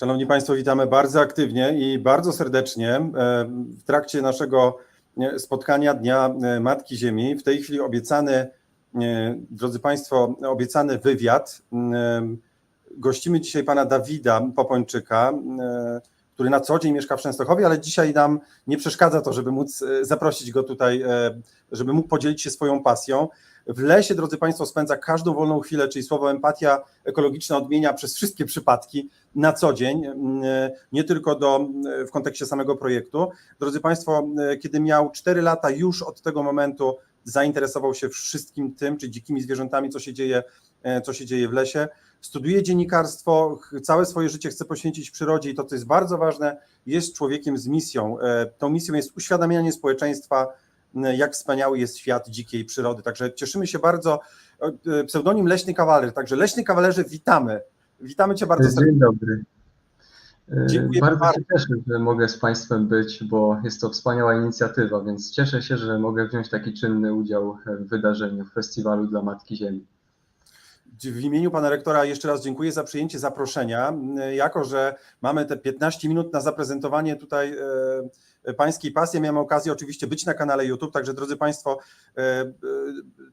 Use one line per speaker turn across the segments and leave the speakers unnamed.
Szanowni Państwo, witamy bardzo aktywnie i bardzo serdecznie e, w trakcie naszego e, spotkania Dnia e, Matki Ziemi. W tej chwili obiecany, drodzy Państwo, obiecany wywiad. Gościmy dzisiaj pana Dawida Popończyka, który na co dzień mieszka w Częstochowie, ale dzisiaj nam nie przeszkadza to, żeby móc e, zaprosić go tutaj, e, żeby mógł podzielić się swoją pasją. W lesie, drodzy Państwo, spędza każdą wolną chwilę, czyli słowo empatia ekologiczna odmienia przez wszystkie przypadki na co dzień, nie tylko do, w kontekście samego projektu. Drodzy Państwo, kiedy miał 4 lata, już od tego momentu zainteresował się wszystkim tym, czy dzikimi zwierzętami, co się dzieje, co się dzieje w lesie. Studiuje dziennikarstwo, całe swoje życie chce poświęcić przyrodzie i to, co jest bardzo ważne, jest człowiekiem z misją. Tą misją jest uświadamianie społeczeństwa, jak wspaniały jest świat dzikiej przyrody. Także cieszymy się bardzo. Pseudonim Leśny Kawaler. Także Leśny Kawalerze, witamy. Witamy Cię bardzo serdecznie.
Dzień dobry.
Dziękuję
bardzo
bardzo.
się cieszę, że mogę z Państwem być, bo jest to wspaniała inicjatywa, więc cieszę się, że mogę wziąć taki czynny udział w wydarzeniu, w festiwalu dla Matki Ziemi.
W imieniu pana rektora jeszcze raz dziękuję za przyjęcie zaproszenia. Jako, że mamy te 15 minut na zaprezentowanie tutaj e, pańskiej pasji, miałem okazję oczywiście być na kanale YouTube, także drodzy Państwo, e,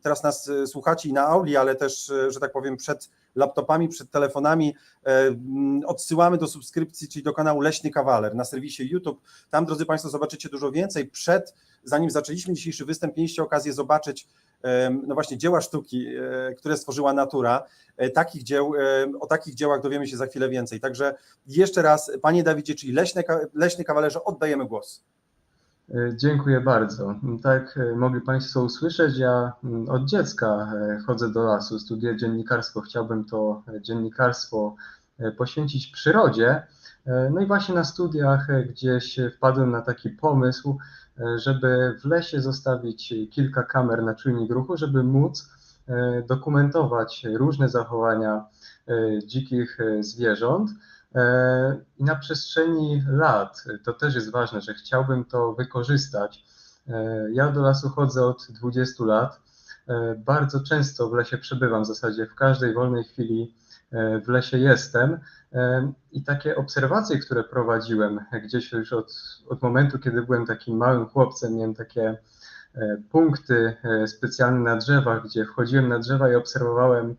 teraz nas słuchacie i na auli, ale też, że tak powiem, przed laptopami, przed telefonami e, m, odsyłamy do subskrypcji, czyli do kanału Leśny Kawaler na serwisie YouTube. Tam, drodzy Państwo, zobaczycie dużo więcej. Przed, zanim zaczęliśmy dzisiejszy występ, mieliście okazję zobaczyć no właśnie dzieła sztuki, e, które stworzyła natura. E, Takich dzieł, e, o takich dziełach dowiemy się za chwilę więcej. Także jeszcze raz, panie Dawidzie, czyli leśne, leśny kawalerze, oddajemy głos.
Dziękuję bardzo. Tak mogli Państwo usłyszeć, ja mm, od dziecka chodzę do lasu, studiuję dziennikarstwo. Chciałbym to dziennikarstwo poświęcić przyrodzie. No i właśnie na studiach gdzieś wpadłem na taki pomysł, żeby w lesie zostawić kilka kamer na czujnik ruchu, żeby móc e, dokumentować różne zachowania e, dzikich e, zwierząt. E, I na przestrzeni lat, to też jest ważne, że chciałbym to wykorzystać. E, Ja do lasu chodzę od 20 lat. E, Bardzo często w lesie przebywam, w zasadzie w każdej wolnej chwili e, w lesie jestem. E, I takie obserwacje, które prowadziłem gdzieś już od, od momentu, kiedy byłem takim małym chłopcem, miałem takie e, punkty e, specjalne na drzewach, gdzie wchodziłem na drzewa i obserwowałem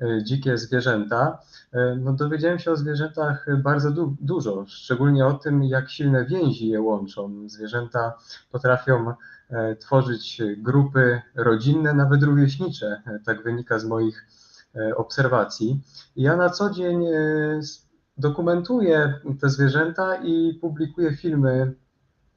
e, dzikie zwierzęta. E, No, dowiedziałem się o zwierzętach bardzo du- dużo, szczególnie o tym, jak silne więzi je łączą. Zwierzęta potrafią e, tworzyć grupy rodzinne, nawet rówieśnicze. E, Tak wynika z moich e, obserwacji. I Ja na co dzień e, dokumentuję te zwierzęta i publikuję filmy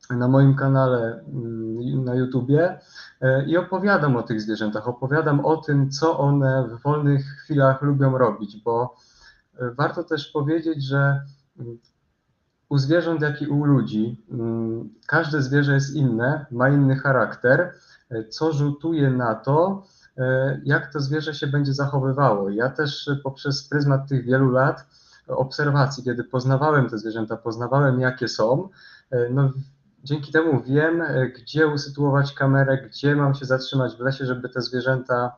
na moim kanale mm, na YouTubie e, i opowiadam o tych zwierzętach, opowiadam o tym, co one w wolnych chwilach lubią robić, bo e, warto też powiedzieć, że mm, u zwierząt, jak i u ludzi, mm, każde zwierzę jest inne, ma inny charakter, e, co rzutuje na to, e, jak to zwierzę się będzie zachowywało. Ja też e, poprzez pryzmat tych wielu lat obserwacji, kiedy poznawałem te zwierzęta, poznawałem jakie są, e, no dzięki temu wiem, e, gdzie usytuować kamerę, gdzie mam się zatrzymać w lesie, żeby te zwierzęta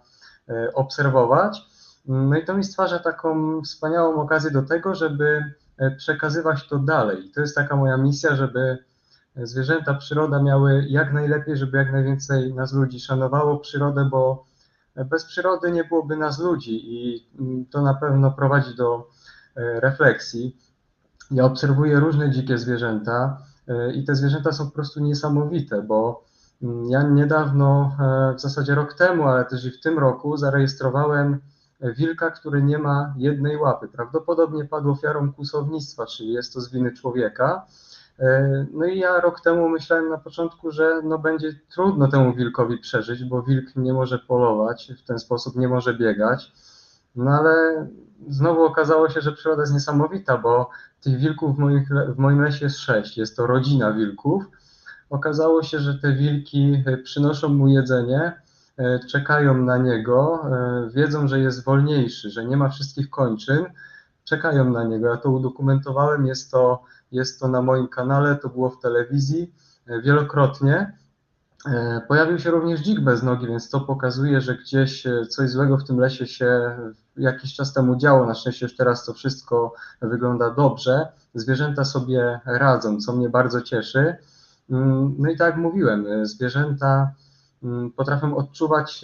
e, obserwować. No i to mi stwarza taką wspaniałą okazję do tego, żeby e, przekazywać to dalej. To jest taka moja misja, żeby zwierzęta, przyroda miały jak najlepiej, żeby jak najwięcej nas ludzi szanowało przyrodę, bo bez przyrody nie byłoby nas ludzi i mm, to na pewno prowadzi do e, refleksji. Ja obserwuję różne dzikie zwierzęta e, i te zwierzęta są po prostu niesamowite, bo mm, ja niedawno, e, w zasadzie rok temu, ale też i w tym roku zarejestrowałem wilka, który nie ma jednej łapy. Prawdopodobnie padł ofiarą kłusownictwa, czyli jest to z winy człowieka. E, No i ja rok temu myślałem na początku, że no będzie trudno temu wilkowi przeżyć, bo wilk nie może polować, w ten sposób nie może biegać. No ale znowu okazało się, że przyroda jest niesamowita, bo tych wilków w, moich, w moim lesie jest sześć, jest to rodzina wilków. Okazało się, że te wilki e, przynoszą mu jedzenie, e, czekają na niego, wiedzą, że jest wolniejszy, że nie ma wszystkich kończyn, czekają na niego. Ja to udokumentowałem, jest to, jest to na moim kanale, to było w telewizji e, wielokrotnie. E, Pojawił się również dzik bez nogi, więc to pokazuje, że gdzieś e, coś złego w tym lesie się jakiś czas temu działo. Na szczęście już teraz to wszystko wygląda dobrze. Zwierzęta sobie radzą, co mnie bardzo cieszy. Mm, No i tak jak mówiłem, zwierzęta mm, potrafią odczuwać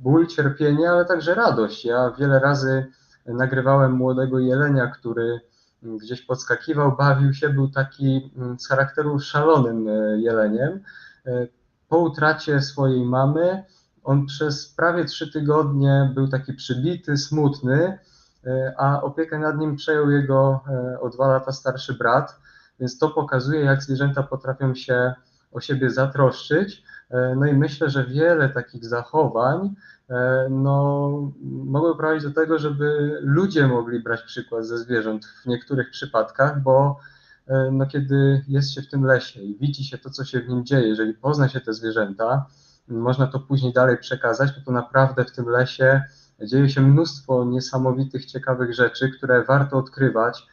ból, cierpienie, ale także radość. Ja wiele razy nagrywałem młodego jelenia, który gdzieś podskakiwał, bawił się, był taki mm, z charakteru szalonym e, jeleniem. E, Po utracie swojej mamy, on przez prawie trzy tygodnie był taki przybity, smutny, e, a opiekę nad nim przejął jego o dwa lata starszy brat, więc to pokazuje, jak zwierzęta potrafią się o siebie zatroszczyć. E, No i myślę, że wiele takich zachowań e, no, mogły prowadzić do tego, żeby ludzie mogli brać przykład ze zwierząt w niektórych przypadkach, bo e, no, kiedy jest się w tym lesie i widzi się to, co się w nim dzieje, jeżeli pozna się te zwierzęta, można to później dalej przekazać, to, to naprawdę w tym lesie dzieje się mnóstwo niesamowitych, ciekawych rzeczy, które warto odkrywać,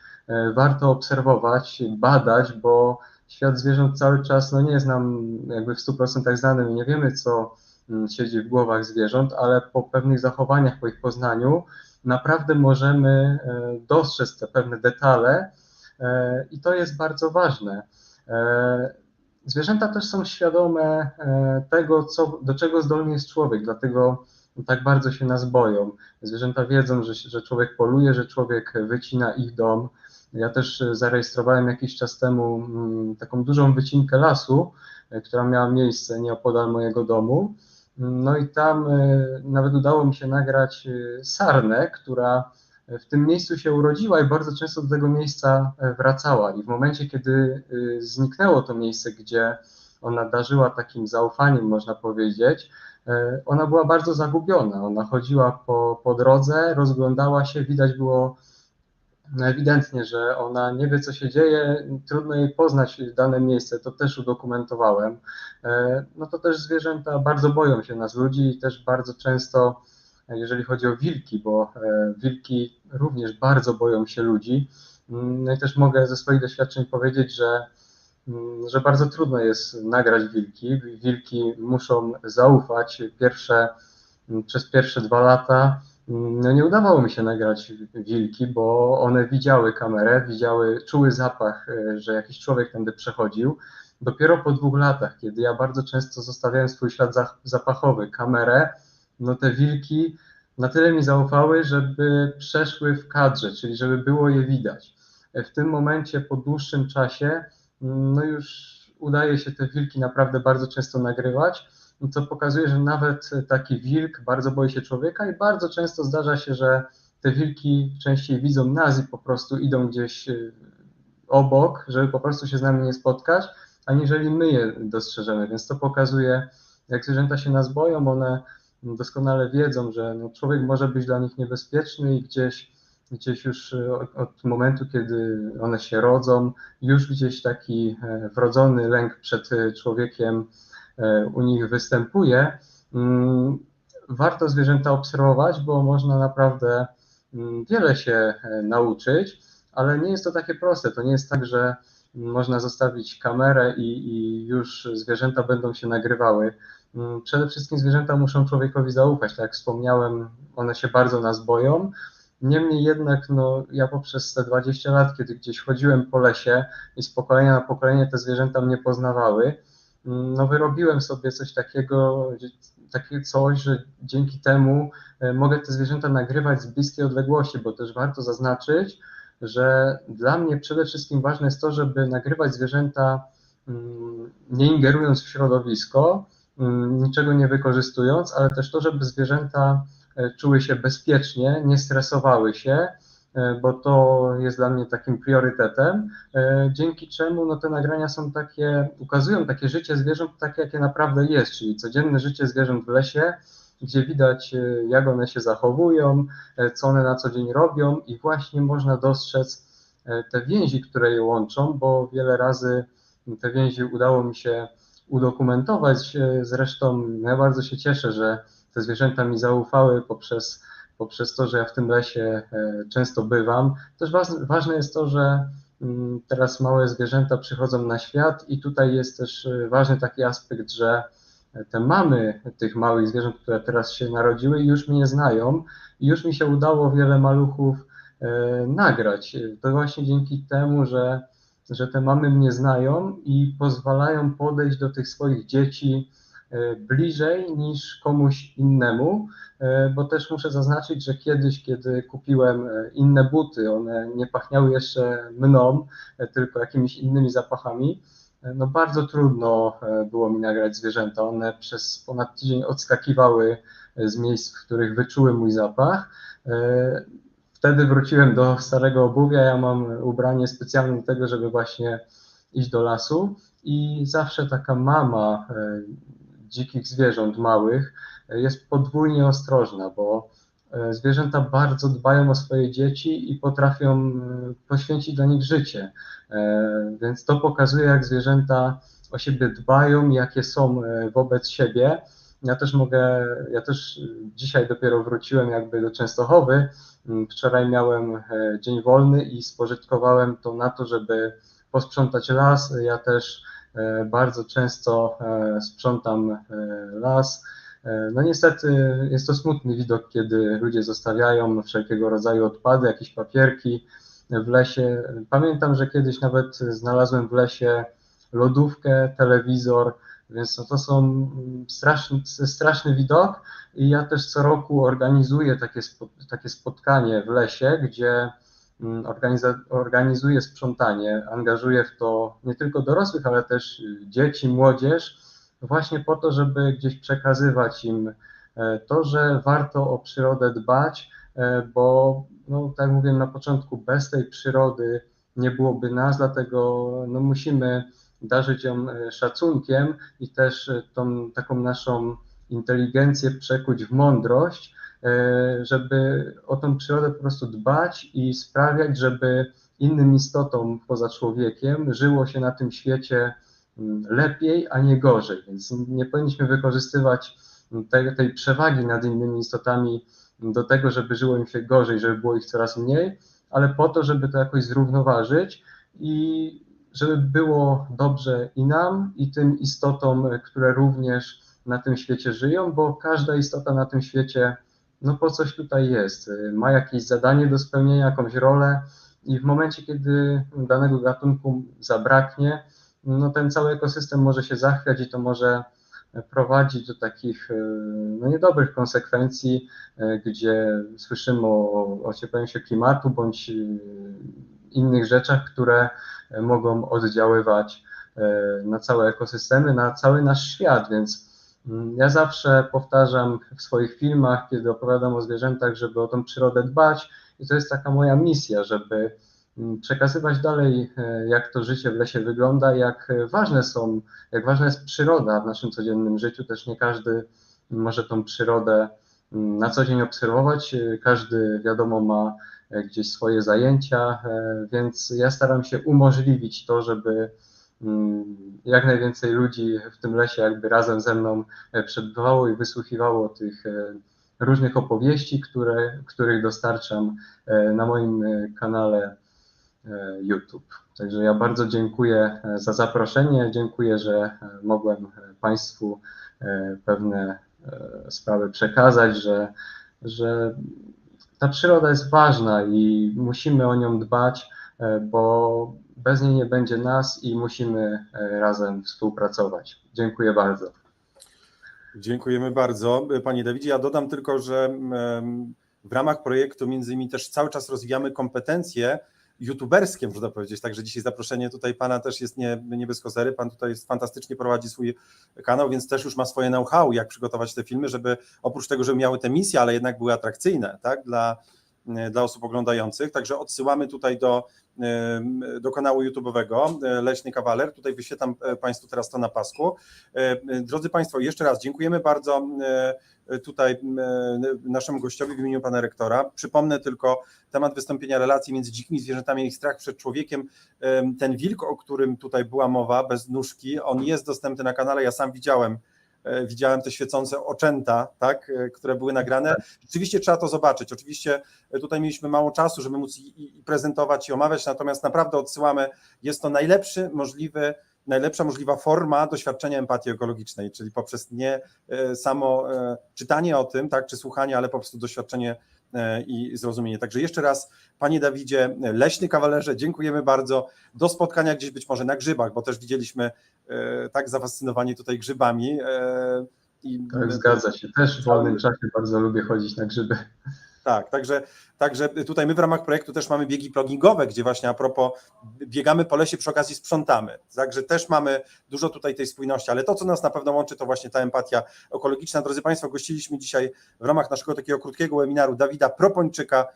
warto obserwować, badać, bo świat zwierząt cały czas no, nie jest nam jakby w 100% znany, nie wiemy, co mm, siedzi w głowach zwierząt, ale po pewnych zachowaniach, po ich poznaniu, naprawdę możemy e, dostrzec te pewne detale e, i to jest bardzo ważne. E, Zwierzęta też są świadome tego, co, do czego zdolny jest człowiek, dlatego tak bardzo się nas boją. Zwierzęta wiedzą, że, że człowiek poluje, że człowiek wycina ich dom. Ja też e, zarejestrowałem jakiś czas temu mm, taką dużą wycinkę lasu, e, która miała miejsce nieopodal mojego domu. No i tam e, nawet udało mi się nagrać sarnę, która w tym miejscu się urodziła i bardzo często do tego miejsca wracała. I w momencie, kiedy zniknęło to miejsce, gdzie ona darzyła takim zaufaniem, można powiedzieć, ona była bardzo zagubiona. Ona chodziła po, po drodze, rozglądała się, widać było ewidentnie, że ona nie wie, co się dzieje, trudno jej poznać dane miejsce, to też udokumentowałem. E, No to też zwierzęta bardzo boją się nas ludzi i też bardzo często, jeżeli chodzi o wilki, bo e, wilki również bardzo boją się ludzi. Mm, No i też mogę ze swoich doświadczeń powiedzieć, że, mm, że bardzo trudno jest nagrać wilki. Wilki muszą zaufać pierwsze, przez pierwsze dwa lata no nie udawało mi się nagrać wilki, bo one widziały kamerę, widziały, czuły zapach, e, że jakiś człowiek tędy przechodził. Dopiero po dwóch latach, kiedy ja bardzo często zostawiałem swój ślad zapachowy, kamerę, no te wilki na tyle mi zaufały, żeby przeszły w kadrze, czyli żeby było je widać. E, W tym momencie, po dłuższym czasie, no już udaje się te wilki naprawdę bardzo często nagrywać co pokazuje, że nawet taki wilk bardzo boi się człowieka i bardzo często zdarza się, że te wilki częściej widzą nas i po prostu idą gdzieś y, obok, żeby po prostu się z nami nie spotkać, aniżeli my je dostrzeżemy. Więc to pokazuje, jak zwierzęta się nas boją, one doskonale wiedzą, że no, człowiek może być dla nich niebezpieczny i gdzieś, gdzieś już y, od, od momentu, kiedy one się rodzą, już gdzieś taki e, wrodzony lęk przed y, człowiekiem u nich występuje. Mm, Warto zwierzęta obserwować, bo można naprawdę mm, wiele się e, nauczyć, ale nie jest to takie proste. To nie jest tak, że można zostawić kamerę i, i już zwierzęta będą się nagrywały. Mm, Przede wszystkim zwierzęta muszą człowiekowi zaufać. Tak jak wspomniałem, one się bardzo nas boją. Niemniej jednak, no, ja poprzez te 20 lat, kiedy gdzieś chodziłem po lesie i z pokolenia na pokolenie te zwierzęta mnie poznawały, no wyrobiłem sobie coś takiego, takie coś, że dzięki temu e, mogę te zwierzęta nagrywać z bliskiej odległości, bo też warto zaznaczyć, że dla mnie przede wszystkim ważne jest to, żeby nagrywać zwierzęta mm, nie ingerując w środowisko, mm, niczego nie wykorzystując, ale też to, żeby zwierzęta e, czuły się bezpiecznie, nie stresowały się, bo to jest dla mnie takim priorytetem, e, dzięki czemu no, te nagrania są takie, ukazują takie życie zwierząt takie, jakie naprawdę jest, czyli codzienne życie zwierząt w lesie, gdzie widać, e, jak one się zachowują, co one na co dzień robią i właśnie można dostrzec te więzi, które je łączą, bo wiele razy te więzi udało mi się udokumentować. Zresztą ja bardzo się cieszę, że te zwierzęta mi zaufały poprzez poprzez to, że ja w tym lesie e, często bywam. Też ważne jest to, że mm, teraz małe zwierzęta przychodzą na świat i tutaj jest też e, ważny taki aspekt, że te mamy tych małych zwierząt, które teraz się narodziły, już mnie znają i już mi się udało wiele maluchów e, nagrać. To właśnie dzięki temu, że, że te mamy mnie znają i pozwalają podejść do tych swoich dzieci e, bliżej niż komuś innemu, e, bo też muszę zaznaczyć, że kiedyś, kiedy kupiłem e, inne buty, one nie pachniały jeszcze mną, e, tylko jakimiś innymi zapachami, e, no bardzo trudno e, było mi nagrać zwierzęta. One przez ponad tydzień odskakiwały e, z miejsc, w których wyczuły mój zapach. E, Wtedy wróciłem do starego obuwia. Ja mam ubranie specjalne do tego, żeby właśnie iść do lasu i zawsze taka mama e, dzikich zwierząt małych e, jest podwójnie ostrożna, bo e, zwierzęta bardzo dbają o swoje dzieci i potrafią poświęcić dla nich życie. E, Więc to pokazuje, jak zwierzęta o siebie dbają, jakie są wobec siebie. Ja też mogę, ja też dzisiaj dopiero wróciłem jakby do Częstochowy. Mm, Wczoraj miałem dzień wolny i spożytkowałem to na to, żeby posprzątać las. Ja też bardzo często e, sprzątam e, las. E, No niestety jest to smutny widok, kiedy ludzie zostawiają wszelkiego rodzaju odpady, jakieś papierki w lesie. Pamiętam, że kiedyś nawet znalazłem w lesie lodówkę, telewizor, więc no to są straszny, straszny widok i ja też co roku organizuję takie, spo, takie spotkanie w lesie, gdzie mm, organiza, organizuję sprzątanie, angażuję w to nie tylko dorosłych, ale też y, dzieci, młodzież, właśnie po to, żeby gdzieś przekazywać im e, to, że warto o przyrodę dbać, e, bo no, tak mówiłem na początku, bez tej przyrody nie byłoby nas, dlatego no, musimy darzyć ją e, szacunkiem i też tą taką naszą inteligencję przekuć w mądrość, żeby o tą przyrodę po prostu dbać i sprawiać, żeby innym istotom poza człowiekiem żyło się na tym świecie mm, lepiej, a nie gorzej. Więc nie powinniśmy wykorzystywać tej, tej przewagi nad innymi istotami do tego, żeby żyło im się gorzej, żeby było ich coraz mniej, ale po to, żeby to jakoś zrównoważyć i żeby było dobrze i nam, i tym istotom, które również na tym świecie żyją, bo każda istota na tym świecie, no po coś tutaj jest, ma jakieś zadanie do spełnienia, jakąś rolę? I w momencie, kiedy danego gatunku zabraknie, no ten cały ekosystem może się zachwiać i to może prowadzić do takich no, niedobrych konsekwencji, gdzie słyszymy o ociepleniu się klimatu bądź innych rzeczach, które mogą oddziaływać na całe ekosystemy, na cały nasz świat, więc ja zawsze powtarzam w swoich filmach, kiedy opowiadam o zwierzętach, żeby o tą przyrodę dbać i to jest taka moja misja, żeby przekazywać dalej, jak to życie w lesie wygląda, jak ważne są, jak ważna jest przyroda w naszym codziennym życiu. Też nie każdy może tą przyrodę na co dzień obserwować, każdy wiadomo ma gdzieś swoje zajęcia, więc ja staram się umożliwić to, żeby jak najwięcej ludzi w tym lesie jakby razem ze mną przebywało i wysłuchiwało tych różnych opowieści, które, których dostarczam na moim kanale YouTube. Także ja bardzo dziękuję za zaproszenie, dziękuję, że mogłem Państwu pewne sprawy przekazać, że, że ta przyroda jest ważna i musimy o nią dbać, bo bez niej nie będzie nas i musimy razem współpracować. Dziękuję bardzo.
Dziękujemy bardzo, Panie Dawidzie. Ja dodam tylko, że w ramach projektu między innymi też cały czas rozwijamy kompetencje youtuberskie, można powiedzieć, także dzisiaj zaproszenie tutaj Pana też jest nie, nie bez kozery, Pan tutaj fantastycznie prowadzi swój kanał, więc też już ma swoje know-how, jak przygotować te filmy, żeby oprócz tego, żeby miały te misje, ale jednak były atrakcyjne, tak, dla, dla osób oglądających, także odsyłamy tutaj do, do kanału YouTube'owego Leśny Kawaler, tutaj wyświetlam Państwu teraz to na pasku. Drodzy Państwo, jeszcze raz dziękujemy bardzo tutaj naszemu gościowi w imieniu pana rektora. Przypomnę tylko temat wystąpienia relacji między dzikimi zwierzętami i strach przed człowiekiem. Ten wilk, o którym tutaj była mowa, bez nóżki, on jest dostępny na kanale, ja sam widziałem widziałem te świecące oczęta, tak, które były nagrane. Rzeczywiście trzeba to zobaczyć. Oczywiście tutaj mieliśmy mało czasu, żeby móc i prezentować i omawiać, natomiast naprawdę odsyłamy. Jest to najlepszy możliwy najlepsza możliwa forma doświadczenia empatii ekologicznej, czyli poprzez nie e, samo e, czytanie o tym, tak, czy słuchanie, ale po prostu doświadczenie e, i zrozumienie. Także jeszcze raz, Panie Dawidzie, leśny kawalerze, dziękujemy bardzo. Do spotkania gdzieś być może na grzybach, bo też widzieliśmy e, tak zafascynowani tutaj grzybami. e, I
Tak, zgadza się. Też w wolnym czasie bardzo lubię chodzić na grzyby.
tak, także, także tutaj my w ramach projektu też mamy biegi pluggingowe, gdzie właśnie a propos biegamy po lesie, przy okazji sprzątamy. Także też mamy dużo tutaj tej spójności, ale to, co nas na pewno łączy, to właśnie ta empatia ekologiczna. Drodzy Państwo, gościliśmy dzisiaj w ramach naszego takiego krótkiego webinaru Dawida Propończyka,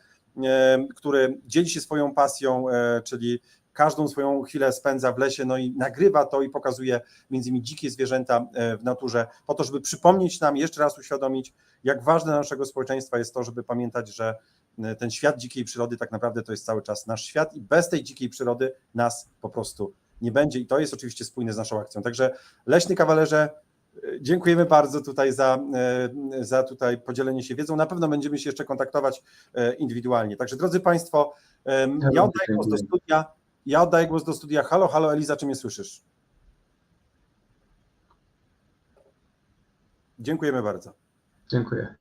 e, który dzieli się swoją pasją, e, czyli każdą swoją chwilę spędza w lesie, no i nagrywa to i pokazuje między innymi dzikie zwierzęta e, w naturze, po to, żeby przypomnieć nam, jeszcze raz uświadomić, jak ważne dla naszego społeczeństwa jest to, żeby pamiętać, że e, ten świat dzikiej przyrody tak naprawdę to jest cały czas nasz świat i bez tej dzikiej przyrody nas po prostu nie będzie i to jest oczywiście spójne z naszą akcją. Także Leśny Kawalerze, e, dziękujemy bardzo tutaj za, za tutaj podzielenie się wiedzą. Na pewno będziemy się jeszcze kontaktować indywidualnie. Także drodzy Państwo,
Ja
oddaję głos do studia. Ja oddaję głos do studia. Halo, halo Eliza, czy mnie słyszysz? Dziękujemy bardzo.
Dziękuję.